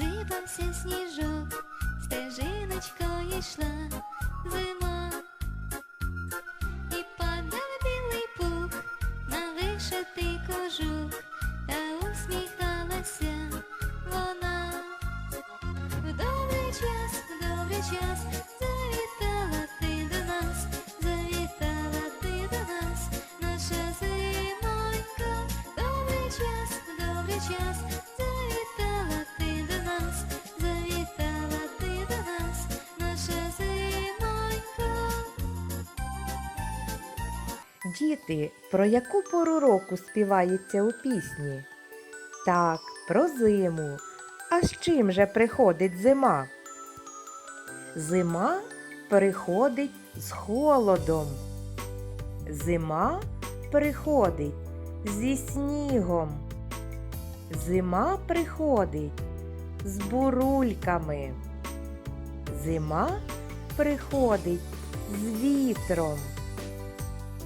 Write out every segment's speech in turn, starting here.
сипався сніжок, стежиночкою йшла зима. І падав білий пух на вишитий кожух, та усміхалася вона. В добрий час, в добрий час завітала ти до нас, завітала ти до нас, наша зимонька. Добрий час, в добрий час Діти, про яку пору року співається у пісні? Так, про зиму. А з чим же приходить зима? Зима приходить з холодом. Зима приходить зі снігом. Зима приходить з бурульками. Зима приходить з вітром.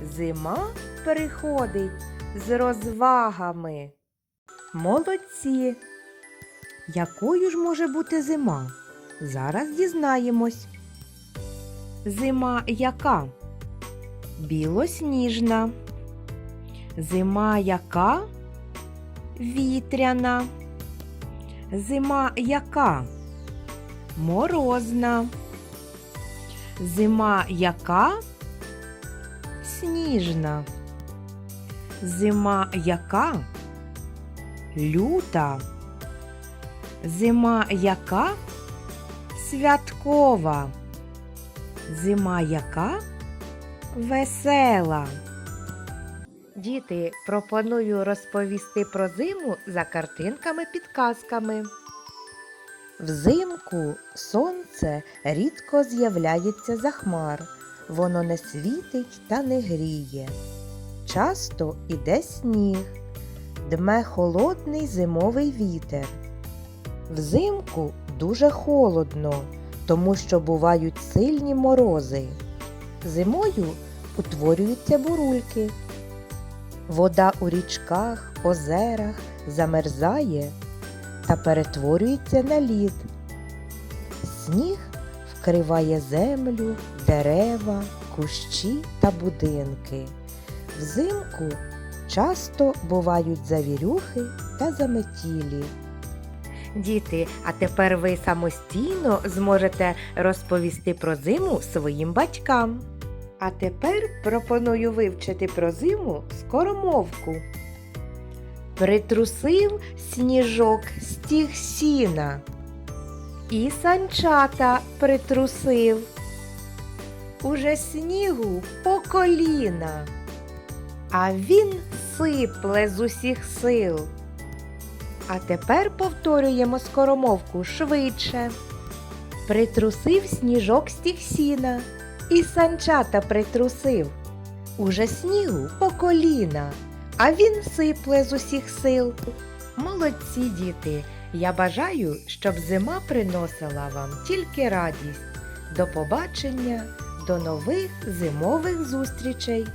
Зима приходить з розвагами. Молодці! Якою ж може бути зима? Зараз дізнаємось. Зима яка? Білосніжна. Зима яка? Вітряна. Зима яка? Морозна. Зима яка? Сніжна. Зима яка? Люта. Зима яка? Святкова. Зима яка? Весела. Діти, пропоную розповісти про зиму за картинками-підказками. Взимку сонце рідко з'являється за хмар. Воно не світить та не гріє. Часто іде сніг, дме холодний зимовий вітер. Взимку дуже холодно, тому що бувають сильні морози. Зимою утворюються бурульки. Вода у річках, озерах замерзає та перетворюється на лід. Сніг вкриває землю, дерева, кущі та будинки. Взимку часто бувають завірюхи та заметілі. Діти, а тепер ви самостійно зможете розповісти про зиму своїм батькам. А тепер пропоную вивчити про зиму скоромовку. Притрусив сніжок стіг сіна і санчата притрусив. Уже снігу по коліна, а він сипле з усіх сил. А тепер повторюємо скоромовку швидше. Притрусив сніжок стіг сіна, і санчата притрусив. Уже снігу по коліна, а він сипле з усіх сил. Молодці діти! Я бажаю, щоб зима приносила вам тільки радість. До побачення, до нових зимових зустрічей!